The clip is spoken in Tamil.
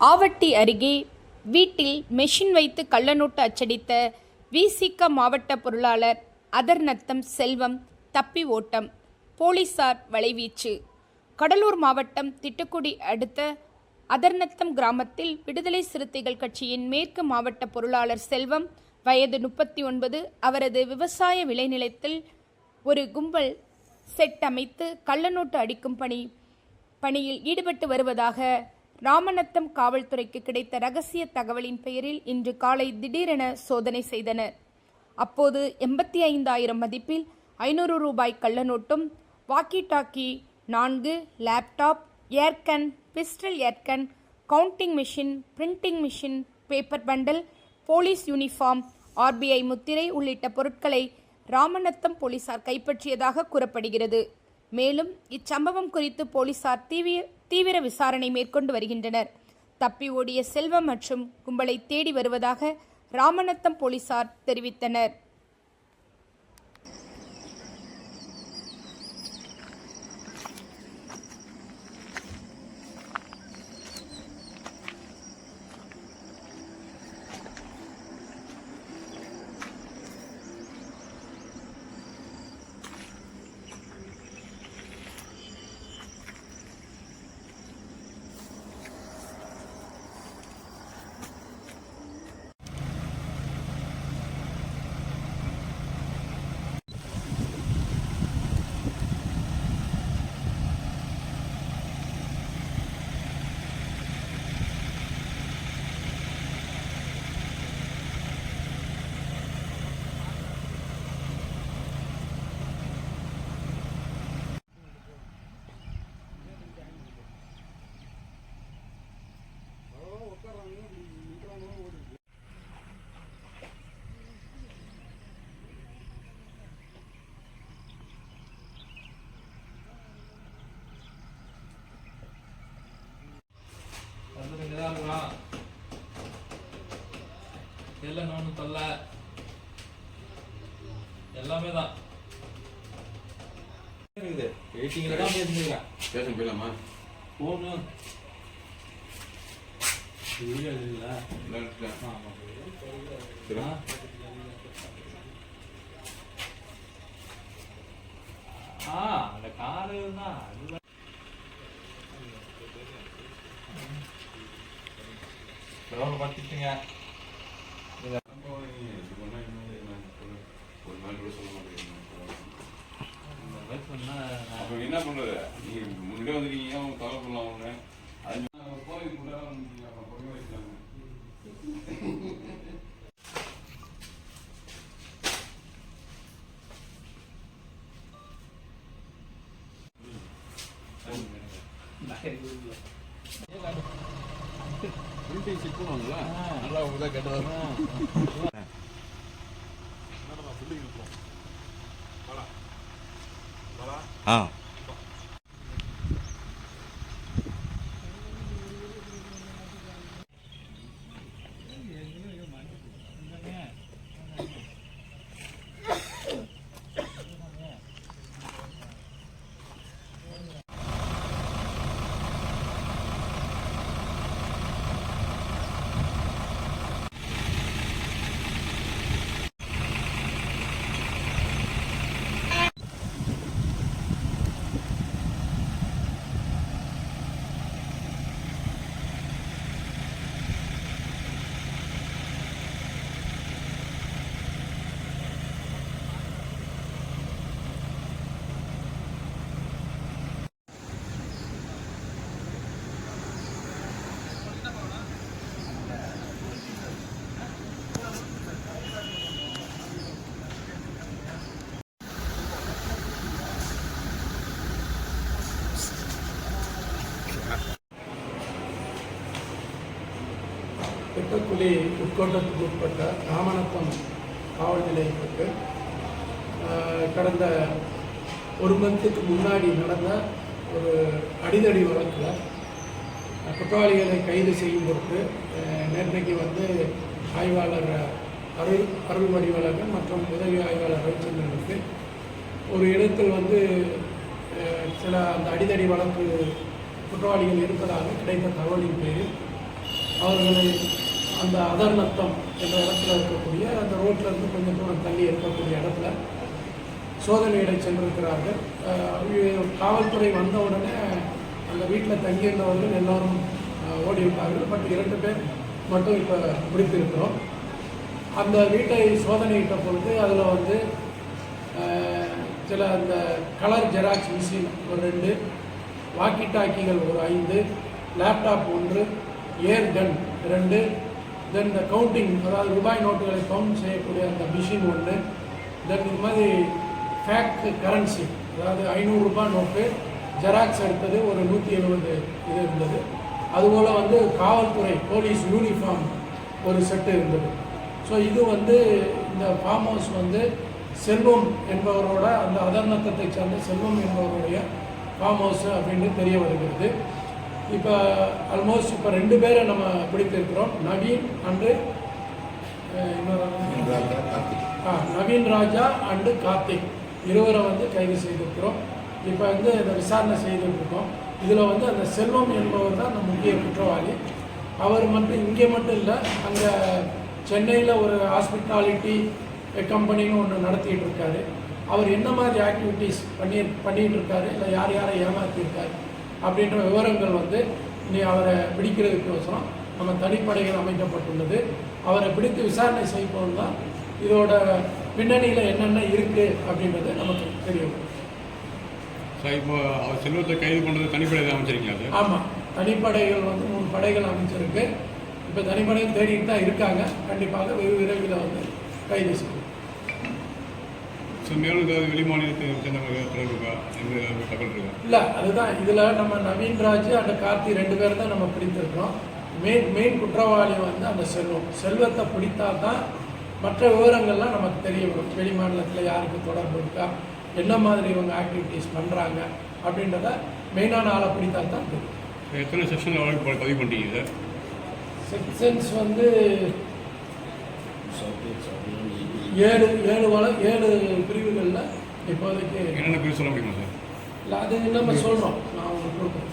ஆவட்டி அருகே வீட்டில் மெஷின் வைத்து கள்ளநோட்டு அச்சடித்த விசிக மாவட்ட பொருளாளர் அதர்நத்தம் செல்வம் தப்பி ஓட்டம் போலீசார் வலைவீச்சு. கடலூர் மாவட்டம் திட்டுக்குடி அடுத்த அதர்நத்தம் கிராமத்தில் விடுதலை சிறுத்தைகள் கட்சியின் மேற்கு மாவட்ட பொருளாளர் செல்வம் வயது முப்பத்தி ஒன்பது அவரது விவசாய விளைநிலத்தில் ஒரு கும்பல் செட் அமைத்து கள்ளநோட்டு அடிக்கும் பணி பணியில் ஈடுபட்டு வருவதாக ராமநத்தம் காவல்துறைக்கு கிடைத்த ரகசிய தகவலின் பெயரில் இன்று காலை திடீரென சோதனை செய்தனர் அப்போது எண்பத்தி ஐந்தாயிரம் மதிப்பில் ஐநூறு ரூபாய் கள்ளநோட்டும் வாக்கி டாக்கி நான்கு laptop air gun pistol air gun counting machine printing machine paper bundle police uniform RBI முத்திரை உள்ளிட்ட பொருட்களை ராமநத்தம் போலீசார் கைப்பற்றியதாக கூறப்படுகிறது. மேலும் இச்சம்பவம் குறித்து போலீசார் தீவிர தீவிர விசாரணை மேற்கொண்டு வருகின்றனர். தப்பி ஓடிய செல்வம் மற்றும் கும்பலை தேடி வருவதாக ராமநத்தம் போலீசார் தெரிவித்தனர் வந்து இங்கே தான் இருக்கிறான் எல்லாம் ஒன்றும் தொல்ல எல்லாமே தான். இருக்குது வெயிட்டிங்கில் தான் பேசிக்கிறேன் ஸ்டேஷன் போயிடலாமா? ஃபோனு இல்லை. இல்லை. ஆமாம். ஆ. அந்த காரு தான். அதுதான் பரவாயில்ல நம்ம இது பண்ணா இன்னும் என்ன சொல்லு. ஒரு நாள் கூட சொல்ல மாட்டேங்கிறீங்க. அப்ப என்ன பண்றது நீங்க முன்னாடியே வந்துருக்கீங்க அவங்க கவலை பண்ணலாம் அவங்க அது நான் கோவில் கூட நீங்க அப்புறம் பொறுமை வச்சுக்கலாங்க பிரிண்டிங் செக் பண்ணுவாங்களா நல்லா அவங்க தான் கேட்டதா ஆ. திட்டக்குழி உட்கோட்டத்துக்கு உட்பட்ட ராமநத்தம் காவல் நிலையத்துக்கு கடந்த ஒரு மந்த்துக்கு முன்னாடி நடந்த ஒரு அடிதடி வழக்கில் குற்றவாளிகளை கைது செய்யும் பொருட்டு நேற்றைக்கு வந்து ஆய்வாளர் அருள் அருள் வடிவழகன் மற்றும் உதவி ஆய்வாளர் ரவிச்சந்திரனுக்கு ஒரு இடத்தில் வந்து சில அந்த அடிதடி வழக்கு குற்றவாளிகள் இருப்பதாக கிடைத்த தகவலின் பேரில் அவர்களை அந்த அதர்நத்தம் என்ற இடத்துல இருக்கக்கூடிய அந்த ரோட்டில் இருந்து கொஞ்சம் தூரம் தள்ளி இருக்கக்கூடிய இடத்துல சோதனையிட சென்றிருக்கிறார்கள். காவல்துறை வந்த உடனே அந்த வீட்டில் தங்கியிருந்தவர்கள் எல்லாரும் அஹ், ஓடி விட்டார்கள். பட் இரண்டு பேர் மட்டும் இப்போ பிடித்திருக்கிறோம் அந்த வீட்டை சோதனையிட்ட பொழுது அதில் வந்து சில அந்த கலர் ஜெராக்ஸ் மிஷின் ஒரு ரெண்டு வாக்கி டாக்கிகள் ஒரு ஐந்து லேப்டாப் ஒன்று ஏர் கன் ரெண்டு தென் இந்த கவுண்டிங் அதாவது ரூபாய் நோட்டுகளை கவுண்ட் செய்யக்கூடிய அந்த மிஷின் ஒன்று தென் இது மாதிரி ஃபேக் கரன்சி அதாவது ஐநூறுரூபா நோட்டு ஜெராக்ஸ் எடுத்தது ஒரு நூற்றி எழுபது இது இருந்தது. அதுபோல் வந்து காவல்துறை போலீஸ் யூனிஃபார்ம் ஒரு செட்டு இருந்தது. ஸோ இது வந்து இந்த ஃபார்ம் ஹவுஸ் வந்து செல்வம் என்பவரோட அந்த அதர்நத்தத்தை சார்ந்த செல்வம் என்பவருடைய ஃபார்ம் ஹவுஸ் அப்படின்னு தெரிய வருகிறது. இப்போ ஆல்மோஸ்ட் இப்போ ரெண்டு பேரை நம்ம பிடித்திருக்கிறோம் Naveen and ah Naveen Raja and Karthik. இருவரை வந்து கைது செய்திருக்கிறோம். இப்போ வந்து இந்த விசாரணை செய்துட்டு இருக்கோம். இதில் வந்து அந்த செல்வம் என்பவர் தான் அந்த முக்கிய குற்றவாளி. அவர் மட்டும் இங்கே மட்டும் இல்லை அங்கே சென்னையில் ஒரு ஹாஸ்பிட்டாலிட்டி கம்பெனின்னு ஒன்று நடத்திட்டு இருக்காரு. அவர் என்ன மாதிரி ஆக்டிவிட்டீஸ் பண்ணி பண்ணிகிட்டு இருக்காரு? இல்லை யார் யாரை ஏமாற்றியிருக்காரு அப்படின்ற விவரங்கள் வந்து இனி அவரை பிடிக்கிறதுக்கோசரம் நம்ம தனிப்படைகள் அமைக்கப்பட்டுள்ளது. அவரை பிடித்து விசாரணை செய்யும் தான் இதோட பின்னணியில் என்னென்ன இருக்குது அப்படின்றது நமக்கு தெரியும். சார் இப்போ அவர் செல்வத்தை கைது பண்ணுறது தனிப்படை அமைச்சிருக்கீங்களா சார்? ஆமாம் தனிப்படைகள் வந்து மூணு படைகள் அமைச்சிருக்கு. இப்போ தனிப்படைகள் தேடிட்டு தான் இருக்காங்க. கண்டிப்பாக வெகு விரைவில் வந்து கைது செய்யும் ஸோ மேலும் ஏதாவது வெளி மாநிலத்தை சேர்ந்தவங்க இருக்கா தகவல் இருக்கா இல்லை அதுதான். இதில் நம்ம நவீன்ராஜ் அந்த கார்த்தி ரெண்டு பேர் தான் நம்ம பிடித்திருக்கிறோம் மெயின் மெயின் குற்றவாளி வந்து அந்த செல்வம். செல்வத்தை பிடித்தா தான் மற்ற விவரங்கள்லாம் நமக்கு தெரிய வரும் வெளி மாநிலத்தில் யாருக்கு தொடர்பு இருக்கா? என்ன மாதிரி இவங்க ஆக்டிவிட்டீஸ் பண்ணுறாங்க அப்படின்றத மெயினான ஆளை பிடித்தா தான் தெரியும். எத்தனை ப- பதிவு பண்ணிட்டீங்க சார் செக்ஷன்ஸ் வந்து ஏழு ஏழு வள ஏழு பிரிவுகளில் இப்போதைக்கு என்னென்ன பேர் சொல்ல முடியுமா சார்? இல்லை அது நம்ம சொல்கிறோம் நான் உங்களுக்கு கொடுக்குறேன்.